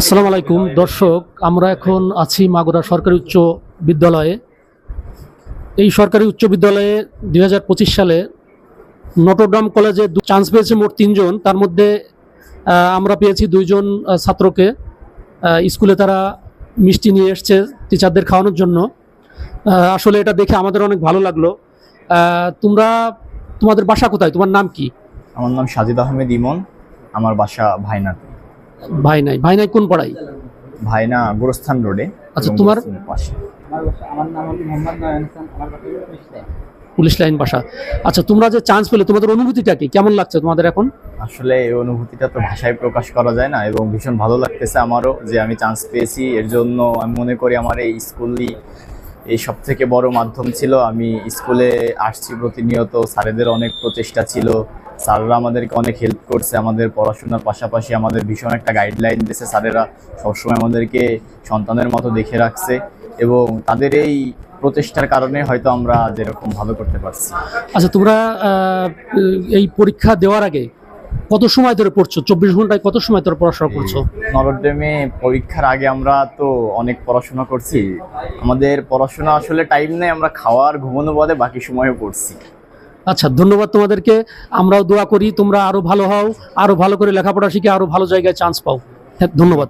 আসসালামু আলাইকুম। দর্শক, আমরা এখন আছি মাগুরা সরকারি উচ্চ বিদ্যালয়ে। এই সরকারি উচ্চ বিদ্যালয়ে দুই হাজার পঁচিশ সালে নটরডাম কলেজে চান্স পেয়েছে মোট তিনজন। তার মধ্যে আমরা পেয়েছি দুইজন ছাত্রকে। স্কুলে তারা মিষ্টি নিয়ে এসছে টিচারদের খাওয়ানোর জন্য। আসলে এটা দেখে আমাদের অনেক ভালো লাগল। তোমরা, তোমাদের বাসা কোথায়? তোমার নাম কি? আমার নাম সাজিদ আহমেদ ইমন। আমার বাসা ভাইনাতে। ভাই নাই ভাই নাই কোন পড়াই ভাইনা গোরস্থান রোডে আচ্ছা, তোমার-। পুলিশ লাইন বাসা আচ্ছা তোমরা যে চান্স পেলে তোমাদের অনুভূতিটা কি? কেমন লাগছে তোমাদের এখন? আসলে এই অনুভূতিটা তো ভাষায় প্রকাশ করা যায় না এবং ভীষণ ভালো লাগতেছে আমারও যে আমি চান্স পেয়েছি। এর জন্য আমি মনে করি আমার এই স্কুলই এই সব থেকে বড় মাধ্যম ছিল। আমি স্কুলে আসছি প্রতিনিয়ত, স্যারেদের অনেক প্রচেষ্টা ছিল। স্যাররা আমাদেরকে অনেক হেল্প করছে, আমাদের পড়াশোনার পাশাপাশি আমাদের ভীষণ একটা গাইডলাইন দিয়েছে স্যারেরা সবসময় আমাদেরকে সন্তানের মতো দেখে রাখছে এবং তাদের এই প্রচেষ্টার কারণে হয়তো আমরা যেরকম ভালো করতে পারছি। আচ্ছা তোমরা এই পরীক্ষা দেওয়ার আগে কত সময় ধরে পড়ছো? চব্বিশ ঘন্টায় কত সময় ধরে পড়াশোনা করছ? নরডেমে পরীক্ষার আগে আমরা তো অনেক পড়াশোনা করছি। আমাদের পড়াশোনা আসলে টাইম নেই আমরা খাওয়ার ঘুমানো বাদে বাকি সময়ও পড়ছি। আচ্ছা ধন্যবাদ তোমাদেরকে। আমরাও দোয়া করি তোমরা আরও ভালো হও আরও ভালো করে লেখাপড়া শিখে আরও ভালো জায়গায় চান্স পাও। হ্যাঁ ধন্যবাদ।